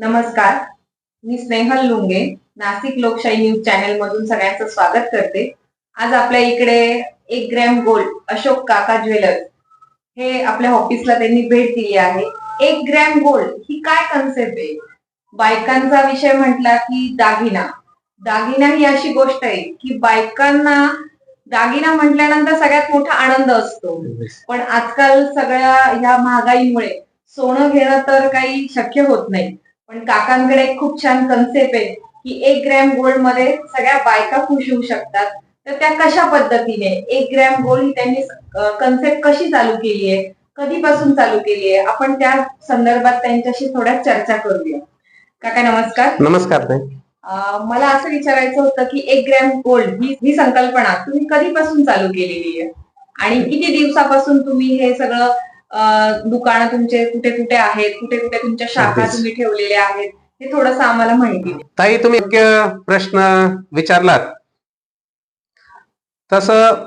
नमस्कार. मी स्नेहल लुंगे नाशिक लोकशाही news channel मधून सगळ्यांचं स्वागत करते. आज आपल्या इकडे एक ग्रॅम गोल्ड अशोक काका ज्वेलर्स हे आपल्या ऑफिसला त्यांनी भेट दिली आहे. एक ग्रॅम गोल्ड ही काय कन्सेप्ट आहे? बायकांचा विषय म्हटला की दागिना. दागिना ही अशी गोष्ट आहे की बायकांना दागिना म्हटल्यानंतर सगळ्यात मोठा आनंद असतो. पण आजकाल सगळ्या ह्या महागाईमुळे सोनं घेणं तर काही शक्य होत नाही. पण काकांकडे एक खूप छान कन्सेप्ट आहे की एक ग्रॅम गोल्डमध्ये सगळ्या बायका खुश होऊ शकतात. तर त्या कशा पद्धतीने? एक ग्रॅम गोल्ड ही त्यांनी कन्सेप्ट कशी चालू केली आहे? कधीपासून चालू केली आहे? आपण त्या संदर्भात त्यांच्याशी थोड्या चर्चा करूया. काका नमस्कार. नमस्कार मला असं विचारायचं होतं की एक ग्रॅम गोल्ड ही ही संकल्पना तुम्ही कधीपासून चालू केलेली आहे? आणि किती दिवसापासून तुम्ही हे सगळं दुकानं तुमचे कुठे कुठे आहेत कुठे कुठे तुमच्या शाखा. तुम्ही ठेवलेल्या आहेत हे थोडंसं आम्हाला माहिती ताई तुम्ही योग्य प्रश्न विचारलात. तसं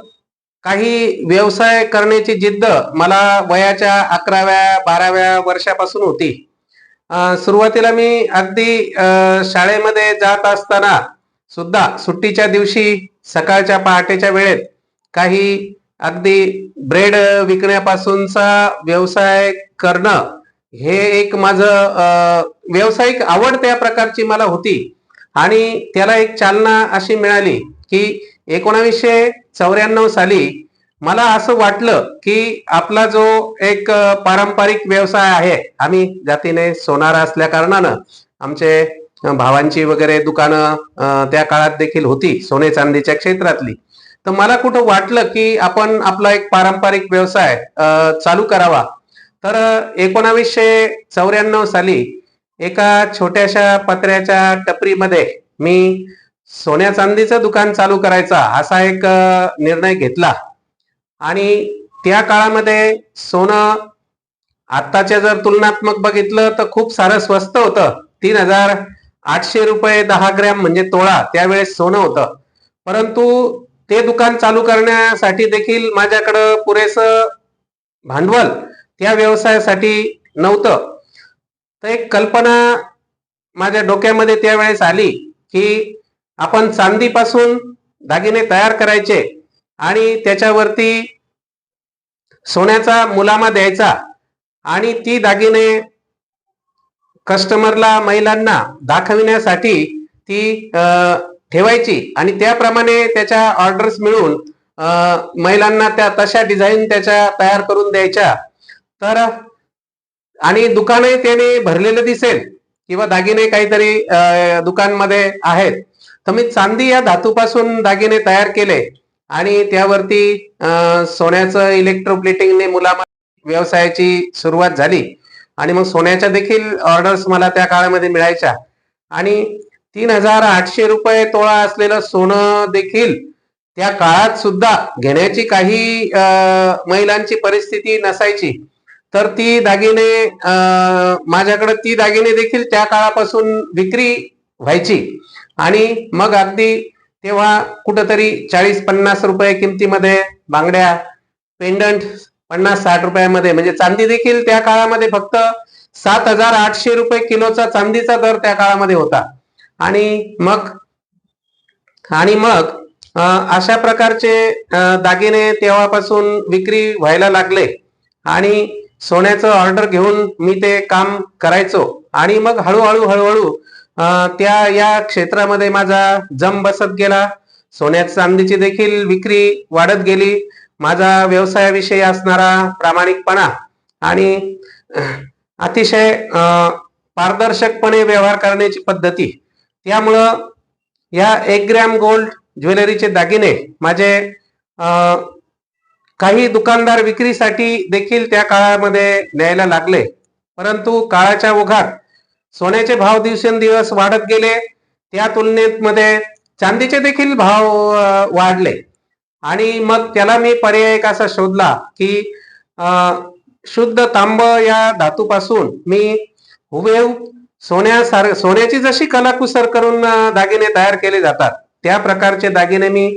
काही व्यवसाय करण्याची जिद्द मला वयाच्या अकराव्या बाराव्या वर्षापासून होती. सुरुवातीला मी अगदी शाळेमध्ये जात असताना सुद्धा सुट्टीच्या दिवशी सकाळच्या पहाटेच्या वेळेत काही अगदी ब्रेड विकण्यापासूनचा व्यवसाय करणं हे एक माझं व्यावसायिक आवड त्या प्रकारची मला होती. आणि त्याला एक चालना अशी मिळाली की एकोणावीसशे चौऱ्याण्णव साली मला असं वाटलं की आपला जो एक पारंपरिक व्यवसाय आहे आम्ही जातीने सोनार असल्या कारणानं आमचे भावांची वगैरे दुकानं त्या काळात देखील होती सोने चांदीच्या क्षेत्रातली. तर मला कुठं वाटलं की आपण आपला एक पारंपरिक व्यवसाय चालू करावा. तर एकोणावीसशे चौऱ्याण्णव साली एका छोट्याशा पत्र्याच्या टपरीमध्ये मी सोन्या चांदीचं दुकान चालू करायचा असा एक निर्णय घेतला. आणि त्या काळामध्ये सोनं आत्ताच्या जर तुलनात्मक बघितलं तर खूप सारं स्वस्त होतं. तीन हजार आठशे रुपये दहा ग्रॅम म्हणजे तोळा. त्यावेळेस सोनं होतं. परंतु ते दुकान चालू करण्यासाठी देखील माझ्याकडं पुरेसं भांडवल त्या व्यवसायासाठी नव्हतं. तर एक कल्पना माझ्या डोक्यामध्ये त्यावेळेस आली की आपण चांदीपासून दागिने तयार करायचे आणि त्याच्यावरती सोन्याचा मुलामा द्यायचा आणि ती दागिने कस्टमरला महिलांना दाखविण्यासाठी ती आ, ठेवायची. आणि त्याप्रमाणे त्याच्या ऑर्डर्स मिळून महिलांना त्या तशा डिझाईन त्याच्या तयार करून द्यायच्या. तर आणि दुकानही त्याने भरलेलं दिसेल किंवा दागिने काहीतरी दुकानमध्ये आहेत. तर मी चांदी या धातूपासून दागिने तयार केले. आणि त्यावरती सोन्याचं इलेक्ट्रोप्लेटिंगने मुलामा व्यवसायाची सुरुवात झाली. आणि मग सोन्याच्या देखील ऑर्डर्स मला त्या काळामध्ये मिळायच्या. आणि तीन हजार आठशे रुपये तोळा असलेलं सोनं देखील त्या काळात सुद्धा घेण्याची काही महिलांची परिस्थिती नसायची. तर ती दागिने माझ्याकडे ती दागिने देखील त्या काळापासून विक्री व्हायची. आणि मग अगदी तेव्हा कुठंतरी चाळीस पन्नास रुपये किमतीमध्ये बांगड्या पेंडंट पन्नास साठ रुपयामध्ये म्हणजे चांदी देखील त्या काळामध्ये फक्त सात हजार आठशे रुपये किलोचा चांदीचा दर त्या काळामध्ये होता. आणि मग आणि मग अशा प्रकारचे दागिने तेव्हापासून विक्री व्हायला लागले. आणि सोन्याचं ऑर्डर घेऊन मी ते काम करायचो. आणि मग हळूहळू हळूहळू त्या या क्षेत्रामध्ये माझा जम बसत गेला. सोन्या चांदीची देखील विक्री वाढत गेली. माझा व्यवसायाविषयी असणारा प्रामाणिकपणा आणि अतिशय पारदर्शकपणे व्यवहार करण्याची पद्धती. त्यामुळं या एक ग्रॅम गोल्ड ज्वेलरीचे दागिने माझे काही दुकानदार विक्रीसाठी देखील त्या काळामध्ये न्यायला लागले. परंतु काळाच्या ओघात सोन्याचे भाव दिवसेंदिवस वाढत गेले. त्या तुलनेत मध्ये चांदीचे देखील भाव वाढले. आणि मग त्याला मी पर्याय एक असा शोधला की शुद्ध तांब या धातूपासून मी हुबेहूब सोन्यासार सोन्याची जशी कलाकुसर करून दागिने तयार केले जातात त्या प्रकारचे दागिने मी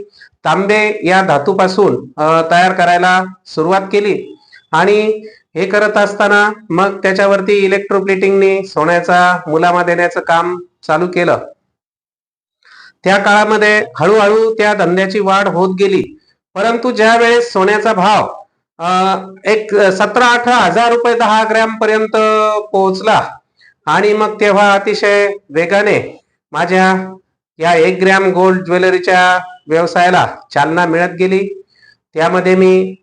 तांबे या धातूपासून तयार करायला सुरुवात केली. आणि हे करत असताना मग त्याच्यावरती इलेक्ट्रोप्लेटिंगने सोन्याचा मुलामा देण्याचं काम चालू केलं. त्या काळामध्ये हळूहळू त्या धंद्याची वाढ होत गेली. परंतु ज्या वेळेस सोन्याचा भाव एक सतरा अठरा हजार रुपये दहा ग्रॅम पर्यंत पोहोचला आणि मग तेव्हा अतिशय वेगाने माझ्या या एक ग्रॅम गोल्ड ज्वेलरीच्या व्यवसायाला चालना मिळत गेली. त्यामध्ये मी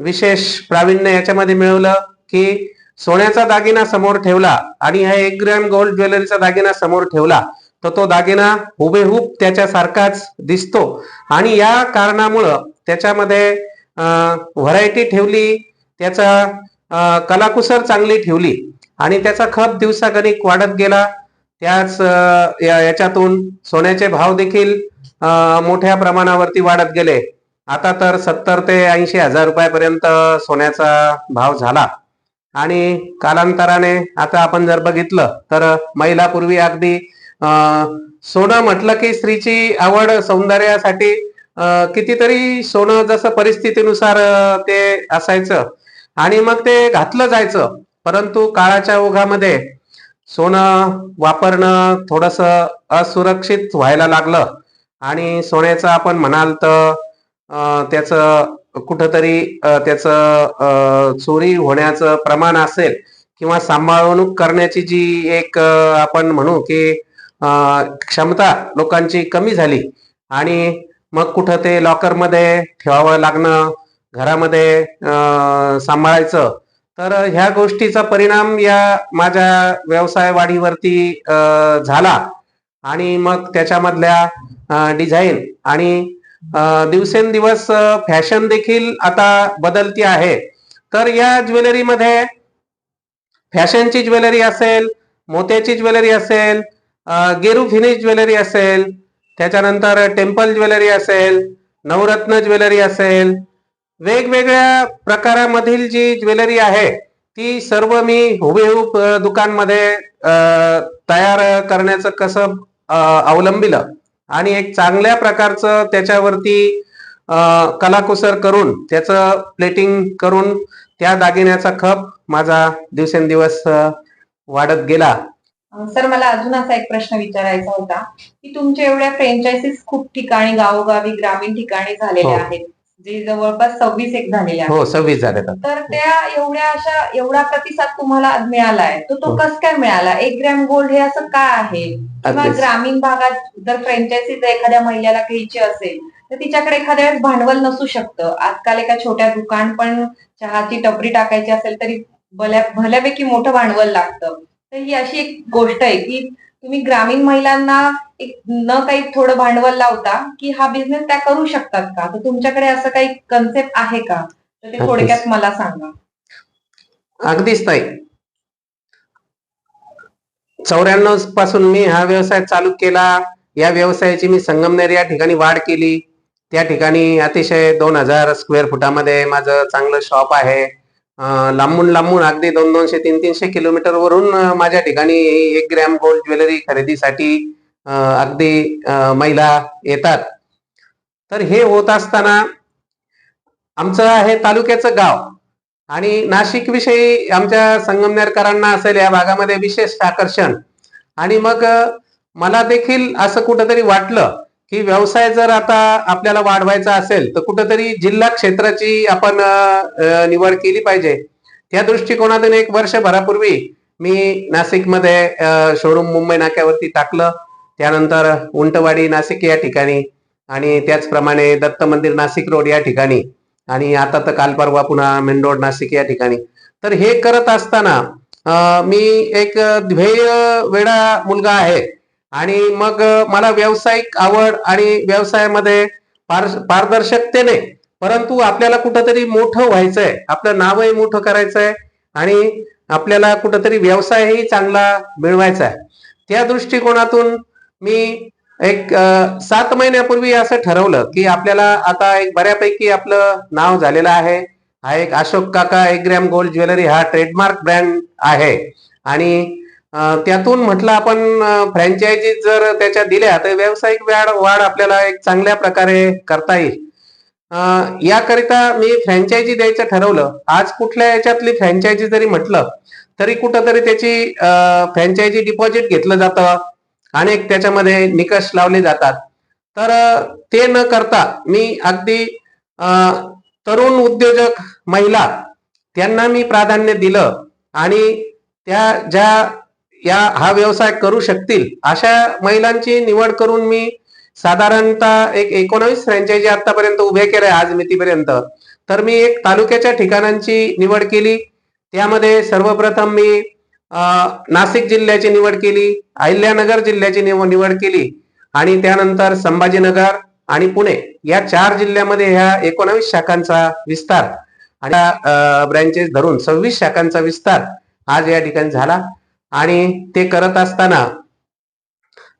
विशेष प्रावीण्य याच्यामध्ये मिळवलं की सोन्याचा दागिना समोर ठेवला आणि हा एक ग्रॅम गोल्ड ज्वेलरीचा दागिना समोर ठेवला तर तो दागिना हुबेहूब त्याच्यासारखाच दिसतो. आणि या कारणामुळं त्याच्यामध्ये व्हरायटी ठेवली त्याचा कलाकुसर चांगली ठेवली. आणि त्याचा खप दिवसागणिक वाढत गेला त्याच या- याच्यातून सोन्याचे भाव देखील मोठ्या प्रमाणावरती वाढत गेले. आता तर सत्तर ते ऐंशी हजार रुपयापर्यंत सोन्याचा भाव झाला. आणि कालांतराने आता आपण जर बघितलं तर महिलापूर्वी अगदी सोनं म्हटलं की स्त्रीची आवड सौंदर्यासाठी कितीतरी सोनं जसं परिस्थितीनुसार ते असायचं. आणि मग ते घातलं जायचं. परंतु काळाच्या ओघामध्ये सोनं वापरणं थोडस असुरक्षित व्हायला लागलं. आणि सोन्याचं आपण म्हणाल तर त्याचं कुठंतरी त्याचं चोरी होण्याचं प्रमाण असेल किंवा सांभाळवणूक करण्याची जी एक आपण म्हणू की क्षमता लोकांची कमी झाली आणि मग कुठं ते लॉकरमध्ये ठेवावं लागणं घरामध्ये सांभाळायचं तर ह्या गोष्टीचा परिणाम या माझ्या व्यवसाय वाढीवरती झाला. आणि मग त्याच्यामधल्या डिझाईन आणि दिवसेंदिवस फॅशन देखील आता बदलती आहे. तर या ज्वेलरीमध्ये फॅशनची ज्वेलरी असेल मोत्याची ज्वेलरी असेल गेरू फिनिश ज्वेलरी असेल त्याच्यानंतर टेम्पल ज्वेलरी असेल नवरत्न ज्वेलरी असेल वेगवेगळ्या प्रकारामधील जी ज्वेलरी आहे ती सर्व मी हुबेहूब दुकानमध्ये तयार करण्याचं कसं अवलंबिलं आणि एक चांगल्या प्रकारचं त्याच्यावरती कलाकुसर करून त्याचं प्लेटिंग करून त्या दागिन्याचा खप माझा दिवसेंदिवस वाढत गेला सर मला अजून असा एक प्रश्न विचारायचा होता की तुमच्या एवढ्या फ्रँचायझीस खूप ठिकाणी गावोगावी ग्रामीण ठिकाणी झालेल्या हो. आहेत जे जवळपास सव्वीस एक झालेल्या आहेत. हो सव्वीस झाले तर तर त्या एवढ्या अशा एवढा प्रतिसाद तुम्हाला मिळालाय तर तो हो. कस काय मिळाला? एक ग्रॅम गोल्ड हे असं का आहे? किंवा अगदीच. ग्रामीण भागात जर फ्रँचायझी एखाद्या महिलेला घ्यायची असेल तर तिच्याकडे एखाद्या वेळेस भांडवल नसू शकतं. आजकाल एका छोट्या दुकान पण चहाची टपरी टाकायची असेल तरी भल्या भल्यापैकी मोठं भांडवल लागतं. तर ही अशी एक गोष्ट आहे की तुम्ही ग्रामीण महिलांना एक न काही थोडं भांडवल लावता की हा बिझनेस त्या करू शकतात का? तर तुमच्याकडे असं काही कन्सेप्ट आहे का? तर ते थोडक्यात मला सांगा. अगदीच ताई. चौऱ्याण्णवपासून मी हा व्यवसाय चालू केला. या व्यवसायाची मी संगमनेर या ठिकाणी वाढ केली. त्या ठिकाणी अतिशय दोन हजार स्क्वेअर फुटामध्ये माझं चांगलं शॉप आहे. लांबून लांबून अगदी दोन दोनशे तीन तीनशे किलोमीटर वरून माझ्या ठिकाणी एक ग्रॅम गोल्ड ज्वेलरी खरेदीसाठी अगदी महिला येतात. तर हे होत असताना आमचं आहे तालुक्याचं गाव आणि नाशिक विषयी आमच्या संगमनेरकरांना असेल या भागामध्ये विशेष आकर्षण. आणि मग मला देखील असं कुठंतरी वाटलं की व्यवसाय जर आता आपल्याला वाढवायचा असेल तर कुठंतरी जिल्हा क्षेत्राची आपण निवड केली पाहिजे. त्या दृष्टिकोनातून एक वर्षभरापूर्वी मी नाशिकमध्ये शोरूम मुंबई नाक्यावरती टाकलं. त्यानंतर उंटवाडी नाशिक या ठिकाणी आणि त्याचप्रमाणे दत्त मंदिर नाशिक रोड या ठिकाणी आणि आता तर काल परवा पुन्हा मेन रोड नाशिक या ठिकाणी. तर हे करत असताना मी एक ध्येय वेडा मुलगा आहे. आणि मग मला व्यावसायिक आवड आणि व्यवसायामध्ये पार पारदर्शकतेने परंतु आपल्याला कुठंतरी मोठं व्हायचंय. आपलं नावही मोठं करायचंय आणि आपल्याला कुठंतरी व्यवसायही चांगला मिळवायचा आहे त्या दृष्टिकोनातून मी एक सात महिन्यापूर्वी असं ठरवलं की आपल्याला आता एक बऱ्यापैकी आपलं नाव झालेलं आहे. हा एक अशोक काका एक ग्रॅम गोल्ड ज्वेलरी हा ट्रेडमार्क ब्रँड आहे. आणि त्यातून म्हटलं आपण फ्रँचायझी जर त्याच्या दिल्या तर व्यावसायिक वाढ वाढ आपल्याला एक चांगल्या प्रकारे करता येईल. याकरिता मी फ्रँचायझी द्यायचं ठरवलं. आज कुठल्या याच्यातली फ्रँचायझी जरी म्हटलं तरी कुठंतरी त्याची फ्रँचायझी डिपॉझिट घेतलं जातं अनेक त्याच्यामध्ये निकष लावले जातात. तर ते न करता मी अगदी तरुण उद्योजक महिला त्यांना मी प्राधान्य दिलं आणि त्या ज्या या हा व्यवसाय करू शकतील? अशा महिलांची निवड करून मी साधारणतः एक एकोणावीस फ्रँचायझी आतापर्यंत उभे केल्या आज मितीपर्यंत तर मी एक तालुक्याच्या ठिकाणांची निवड केली. त्यामध्ये सर्वप्रथम मी नाशिक जिल्ह्याची निवड केली अहिल्यानगर जिल्ह्याची निवड केली आणि त्यानंतर संभाजीनगर आणि पुणे. या चार जिल्ह्यामध्ये ह्या एकोणावीस शाखांचा विस्तार आणि ब्रँचेस धरून सव्वीस शाखांचा विस्तार आज या ठिकाणी झाला. आणि ते करत असताना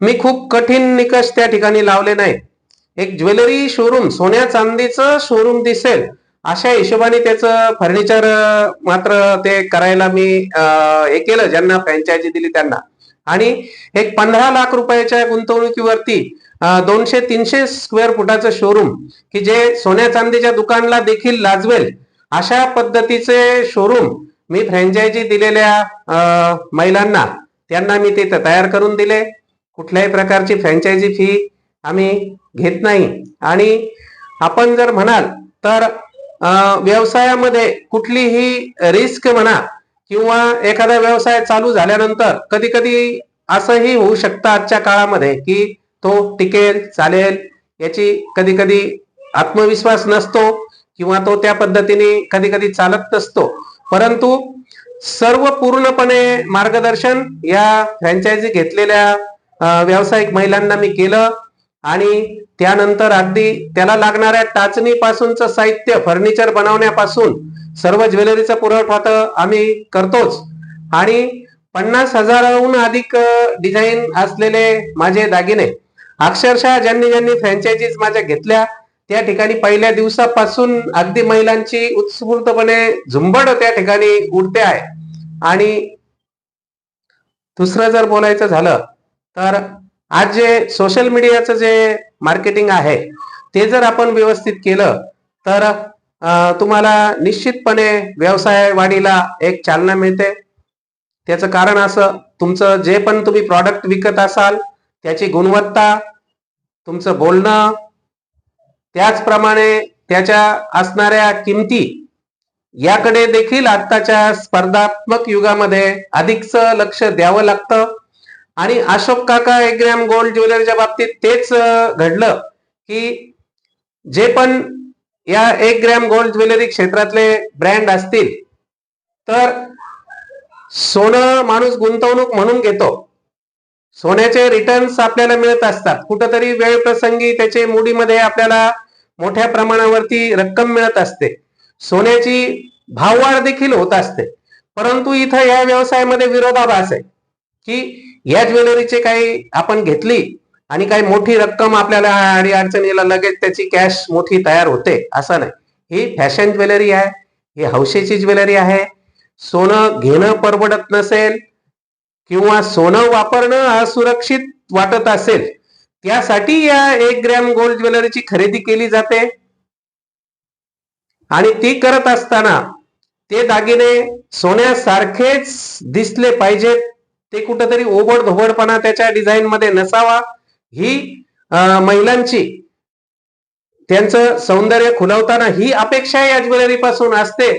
मी खूप कठीण निकष त्या ठिकाणी लावले नाहीत एक ज्वेलरी शोरूम सोन्या चांदीचं शोरूम दिसेल अशा हिशोबाने त्याचं फर्निचर मात्र ते करायला मी हे केलं ज्यांना फ्रँचायझी दिली त्यांना. आणि एक पंधरा लाख रुपयाच्या गुंतवणुकीवरती दोनशे तीनशे स्क्वेअर फुटाचं शोरूम की जे सोन्या चांदीच्या दुकानला देखील लाजवेल अशा पद्धतीचे शोरूम मी फ्रँचायझी दिलेल्या महिलांना त्यांना मी ते तयार करून दिले. कुठल्याही प्रकारची फ्रँचायझी फी आम्ही घेत नाही. आणि आपण जर म्हणाल तर व्यवसायामध्ये कुठलीही रिस्क म्हणा किंवा एखादा व्यवसाय चालू झाल्यानंतर कधी कधी असंही होऊ शकतं आजच्या काळामध्ये की तो टिकेल चालेल याची कधी कधी आत्मविश्वास नसतो किंवा तो त्या पद्धतीने कधी कधी चालत नसतो. परंतु सर्व पूर्णपणे मार्गदर्शन या फ्रँचायझी घेतलेल्या व्यावसायिक महिलांना मी केलं आणि त्यानंतर अगदी त्याला लागणाऱ्या टाचणीपासूनचं साहित्य फर्निचर बनवण्यापासून सर्व ज्वेलरीचा पुरवठा तर आम्ही करतोच. आणि पन्नास हजाराहून अधिक डिझाईन असलेले माझे दागिने अक्षरशः ज्यांनी ज्यांनी फ्रँचायझीज माझ्या घेतल्या त्या ठिकाणी पहिल्या दिवसापासून अगदी महिलांची उत्स्फूर्तपणे झुंबड त्या ठिकाणी उडते आहे. आणि दुसरं जर बोलायचं झालं तर आज जे सोशल मीडियाचं जे मार्केटिंग आहे ते जर आपण व्यवस्थित केलं तर तुम्हाला निश्चितपणे व्यवसाय वाढीला एक चालना मिळते. त्याचं कारण असं तुमचं जे पण तुम्ही प्रॉडक्ट विकत असाल त्याची गुणवत्ता तुमचं बोलणं त्याचप्रमाणे त्याच्या असणाऱ्या किमती याकडे देखील आत्ताच्या स्पर्धात्मक युगामध्ये अधिकच लक्ष द्यावं लागतं. आणि अशोक काका एक ग्रॅम गोल्ड ज्वेलरीच्या बाबतीत तेच घडलं की जे पण या एक ग्रॅम गोल्ड ज्वेलरी क्षेत्रातले ब्रँड असतील तर सोनं माणूस गुंतवणूक म्हणून घेतो. सोन्याचे रिटर्न्स आपल्याला मिळत असतात. कुठंतरी वेळ प्रसंगी त्याचे मुडीमध्ये आपल्याला मोठ्या प्रमाणावरती रक्कम मिळत असते. सोन्याची भाववाढ देखील होत असते. परंतु इथं या व्यवसायामध्ये विरोधाभास आहे. की या ज्वेलरीचे काही आपण घेतली आणि काही मोठी रक्कम आपल्याला आणि अडचणीला लगेच त्याची कॅश मोठी तयार होते असं नाही. ही फॅशन ज्वेलरी आहे ही हौशेची ज्वेलरी आहे. सोनं घेणं परवडत नसेल किंवा सोनं वापरणं असुरक्षित वाटत असेल त्यासाठी या एक ग्रॅम गोल्ड ज्वेलरीची खरेदी केली जाते. आणि ती करत असताना ते दागिने सोन्यासारखेच दिसले पाहिजेत. ते कुठंतरी ओबड धोबडपणा त्याच्या डिझाईन मध्ये नसावा. ही महिलांची त्यांचं सौंदर्य खुलवताना ही अपेक्षा या ज्वेलरी पासून असते.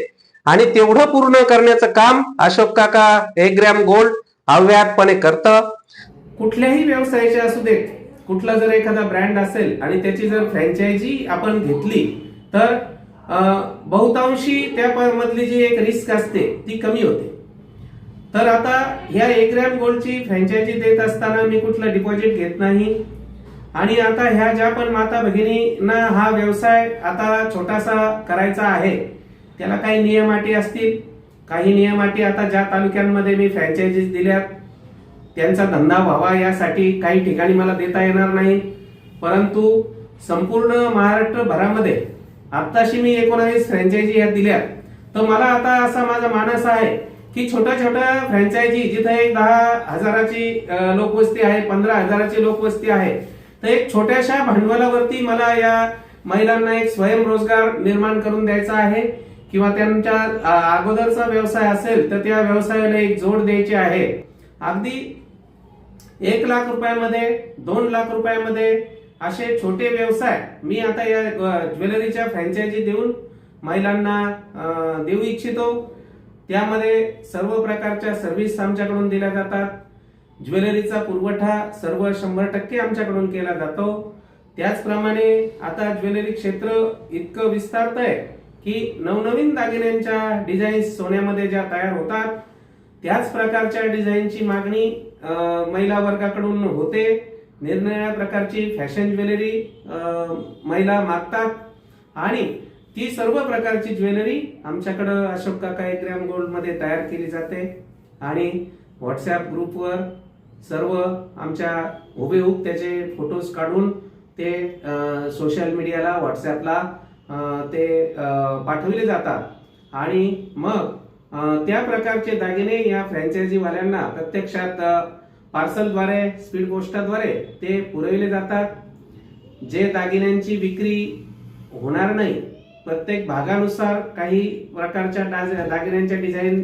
आणि तेवढं पूर्ण करण्याचं काम अशोक काका एक ग्रॅम गोल्ड अव्याहतपणे करतं. कुठल्याही व्यवसायाचे असू देत कुठला जर एखादा ब्रँड असेल आणि त्याची जर फ्रँचायझी आपण घेतली तर बहुतांशी त्यामधली जी एक रिस्क असते ती कमी होते. तर आता ह्या एक ग्रॅम गोल्डची फ्रँचायझी देत असताना मी कुठलं डिपॉझिट घेत नाही. आणि आता ह्या ज्या पण माता भगिनींना हा व्यवसाय आता छोटासा करायचा आहे त्याला काही नियम अटी असतील. काही नियम अटी आता ज्या तालुक्यांमध्ये मी फ्रँचायझीज दिल्यात त्यांचा धंदा व्हावा यासाठी काही ठिकाणी मला देता येणार नाही. परंतु संपूर्ण महाराष्ट्र भरामध्ये आत्ताशी मी एकोणावीस फ्रँचायझी ह्या दिल्या तर मला आता असा माझा मानस आहे की छोट्या छोट्या फ्रँचायझी जिथे एक दहा हजाराची लोकवस्ती आहे पंधरा हजाराची लोकवस्ती आहे तर एक छोट्याशा भांडवलावरती मला या महिलांना एक स्वयंरोजगार निर्माण करून द्यायचा आहे किंवा त्यांच्या अगोदरचा व्यवसाय असेल तर त्या व्यवसायाला एक जोड द्यायची आहे. अगदी एक लाख रुपयामध्ये दोन लाख रुपयामध्ये असे छोटे व्यवसाय मी आता या ज्वेलरीच्या फ्रँचायझी देऊन महिलांना देऊ इच्छितो. त्यामध्ये सर्व प्रकारच्या सर्व्हिस आमच्याकडून दिल्या जातात. ज्वेलरीचा पुरवठा सर्व शंभर टक्के आमच्याकडून केला जातो. त्याचप्रमाणे आता ज्वेलरी क्षेत्र इतकं विस्तारत आहे की नवनवीन दागिन्यांच्या डिझाईन्स सोन्यामध्ये ज्या तयार होतात त्याच प्रकारच्या डिझाईनची मागणी महिला वर्गाकडून होते. निरनिराळ्या प्रकारची फॅशन ज्वेलरी महिला मागतात. आणि ती सर्व प्रकारची ज्वेलरी आमच्याकडं अशोक काका एक ग्रॅम तयार केली जाते. आणि व्हॉट्सॲप ग्रुपवर सर्व आमच्या हुबेहूब त्याचे फोटोज काढून ते सोशल मीडियाला व्हॉट्सॲपला ते पाठवले जातात. आणि मग त्या प्रकारचे दागिने या फ्रँचायझीवाल्यांना प्रत्यक्षात पार्सलद्वारे स्पीड पोस्टाद्वारे ते पुरविले जातात. जे दागिन्यांची विक्री होणार नाही प्रत्येक भागानुसार काही प्रकारच्या डाज- दागिन्यांच्या डिझाईन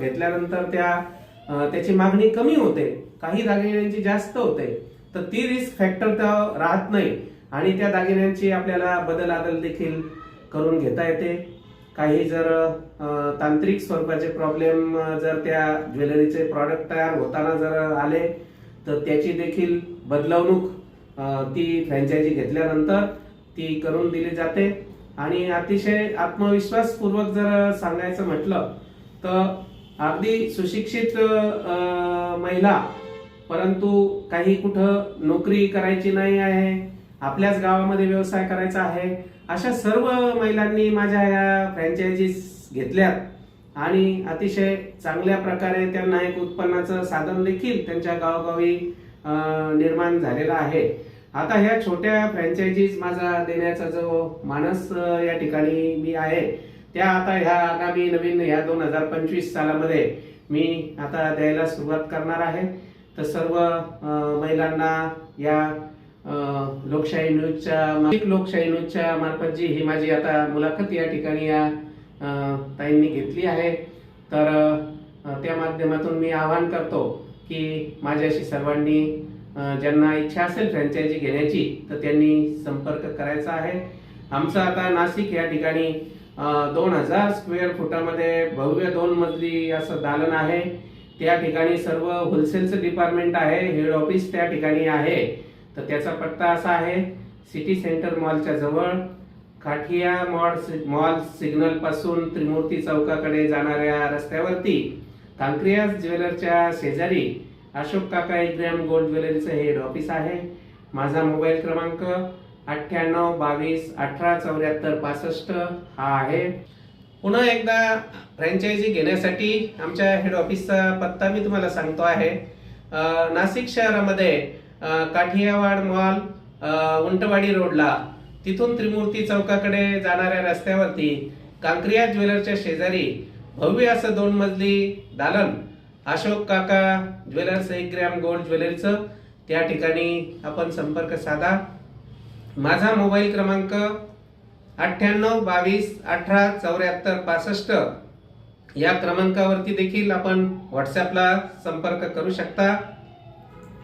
घेतल्यानंतर त्या त्याची मागणी कमी होते काही दागिन्यांची जास्त होते तर ती रिस्क फॅक्टर तर राहत नाही आणि त्या दागिन्यांची आपल्याला बदल आदल देखील करून घेता येते. काही जर तांत्रिक स्वरूपाचे प्रॉब्लेम जर त्या ज्वेलरीचे प्रॉडक्ट तयार होताना जर आले तर त्याची देखील बदलवणूक ती फ्रँचायझी घेतल्यानंतर ती करून दिली जाते. आणि अतिशय आत्मविश्वासपूर्वक जर सांगायचं म्हटलं तर अगदी सुशिक्षित महिला परंतु काही कुठं नोकरी करायची नाही आहे आपल्याच गावामध्ये व्यवसाय करायचा आहे अशा सर्व महिलांनी माझ्या या फ्रँचायझीस घेतल्यात. आणि अतिशय चांगल्या प्रकारे त्यांना एक उत्पन्नाचं साधन देखील त्यांच्या गावोगावी निर्माण झालेला आहे. आता ह्या छोट्या फ्रँचायझीज माझा देण्याचा जो मानस या ठिकाणी मी आहे त्या आता ह्या आगामी नवीन ह्या दोन हजार पंचवीस सालामध्ये मी आता द्यायला सुरुवात करणार आहे. तर सर्व महिलांना या लोकशाही न्यूजच्या लोकशाही न्यूजच्या मार्फत जी ही माझी आता मुलाखत या ठिकाणी या ताईंनी घेतली आहे. तर त्या माध्यमातून मी आवाहन करतो की माझ्याशी सर्वांनी ज्यांना इच्छा असेल फ्रँचायझी घेण्याची तर त्यांनी संपर्क करायचा आहे. आमचं आता नाशिक या ठिकाणी दोन हजार स्क्वेअर फुटामध्ये भव्य दोन मजली असं दालन आहे. त्या ठिकाणी सर्व होलसेलचं डिपार्टमेंट आहे हेड ऑफिस त्या ठिकाणी आहे. तर त्याचा पत्ता असा आहे सिटी सेंटर मॉलच्या जवळ काठिया मॉल मॉल सिग्नलपासून त्रिमूर्ती चौकाकडे जाणाऱ्या रस्त्यावरती कांक्रियास ज्वेलरच्या शेजारी अशोक काका एक ग्रॅम गोल्ड ज्वेलरीचं हेड ऑफिस आहे. माझा मोबाईल क्रमांक अठ्ठ्याण्णव बावीस अठरा चौऱ्याहत्तर पासष्ट हा आहे. पुन्हा एकदा फ्रँचायझी घेण्यासाठी आमच्या हेड ऑफिसचा पत्ता मी तुम्हाला सांगतो आहे. नाशिक शहरामध्ये काठियावाड मॉल उंटवाडी रोडला. तिथून त्रिमूर्ती चौकाकडे जाणाऱ्या रस्त्यावरती कांक्रिया ज्वेलरच्या शेजारी भव्य असं दोन मजली दालन. अशोक काका ज्वेलर्स एक ग्रॅम गोल्ड ज्वेलरीचं. त्या ठिकाणी आपण संपर्क साधा. माझा मोबाईल क्रमांक अठ्ठ्याण्णव बावीस अठरा चौऱ्याहत्तर पासष्ट. या क्रमांकावरती देखील आपण व्हॉट्सॲपला संपर्क करू शकता.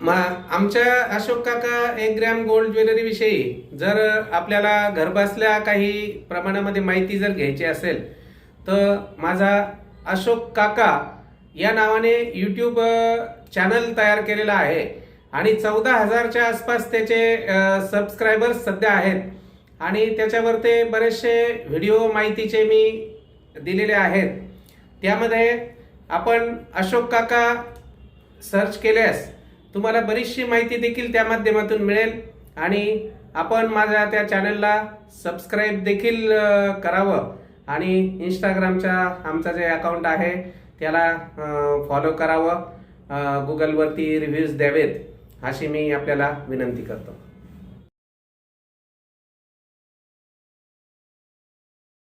आमच्या अशोक काका एक ग्रॅम गोल्ड ज्वेलरी विषयी जर आपल्याला घरबसल्या काही प्रमाणामध्ये माहिती जर घ्यायची असेल तर माझा अशोक काका या नावाने यूट्यूब चॅनल तयार केलेला आहे. आणि चौदा हजारच्या आसपास त्याचे सबस्क्रायबर्स सध्या आहेत. आणि त्याच्यावर ते बरेचसे व्हिडिओ माहितीचे मी दिलेले आहेत. त्यामध्ये आपण अशोक काका सर्च केल्यास तुम्हाला बरीचशी माहिती देखील त्या माध्यमातून मिळेल. आणि आपण माझ्या त्या चॅनलला सबस्क्राईब देखील करावं. आणि इंस्टाग्रामच्या आमचं जे अकाउंट आहे त्याला फॉलो करावं. गुगलवरती रिव्ह्यूज द्यावेत अशी मी आपल्याला विनंती करतो.